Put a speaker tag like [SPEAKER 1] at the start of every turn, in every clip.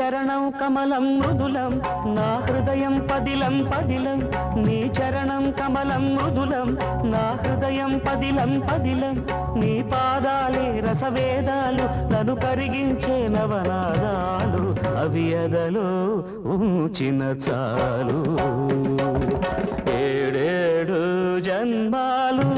[SPEAKER 1] చరణం కమలం మృదులం నా హృదయం పదిలం పదిలం. నీ చరణం కమలం మృదులం నా హృదయం పదిలం పదిలం. నీ పాదాలే రసవేదాలు నన్ను కరిగించే నవనాదాలు అవి అదలో ఉంచిన చాలు. ఏడేడు జన్మాలు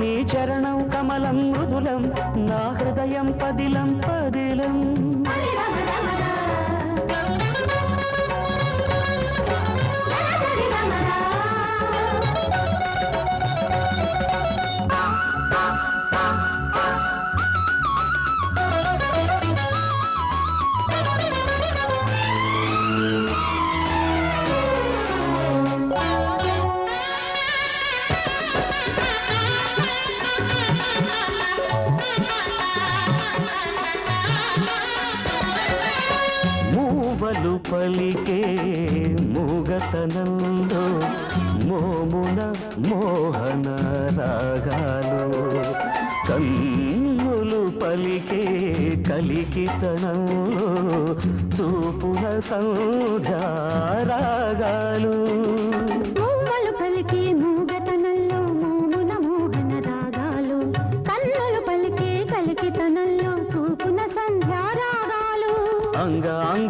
[SPEAKER 2] నీ చరణం కమలం మృదులం నా హృదయం పదిలం పదిలం.
[SPEAKER 1] మూవలు పలికే మూగతనంలో మోమున మోహన రాగాలు కన్నులు పలికే కలికితనంలో చూపున సంధ్యారాగాలు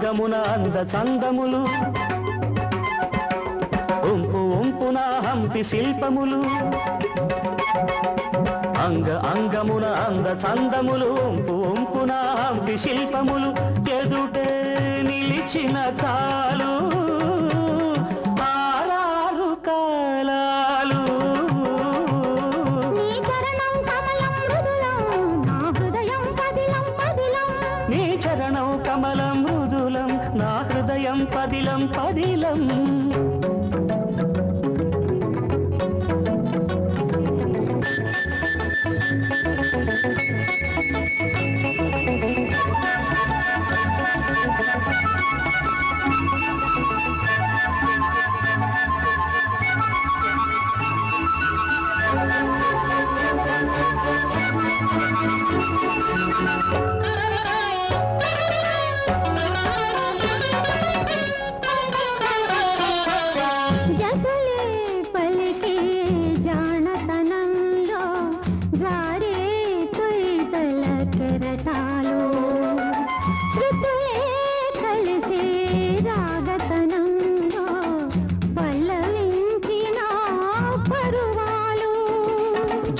[SPEAKER 1] అంగ అంగమున అంద చందములు. ఒంపు ఒంపున హంపి శిల్పములు. అంగ అంగమున అంద చందములు. ఒంపు ఒంపున హంపి శిల్పములు. ఎదుటే నిలిచిన చాలు. ఆరారు కాలాలు.
[SPEAKER 2] నీ చరణం కమలం నా హృదయం పదిలం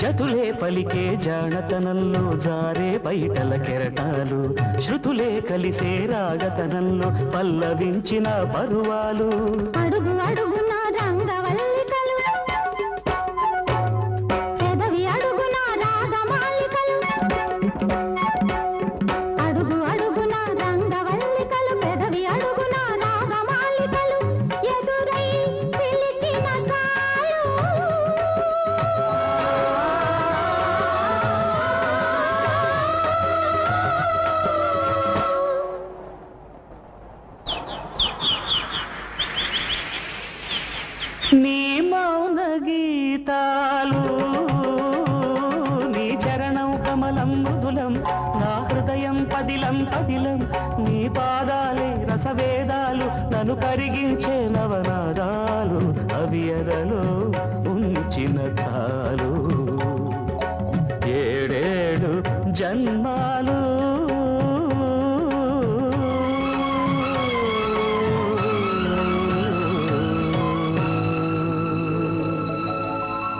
[SPEAKER 2] జతులే పలికే జానతనంలో జారే
[SPEAKER 1] బయటల కెరటాలు. శృతులే కలిసే రాగతనంలో పల్లవించిన పరువాలు.
[SPEAKER 2] అడుగు అడుగున
[SPEAKER 1] నీ మౌన గీతాలు. నీ చరణం కమలం మృదులం నా హృదయం పదిలం పదిలం నీ పాదాలే రసవేదాలు నన్ను కరిగించే నవనాదాలు అవి ఎదలో ఉంచిన చాలు ఏడేడు జన్మాలు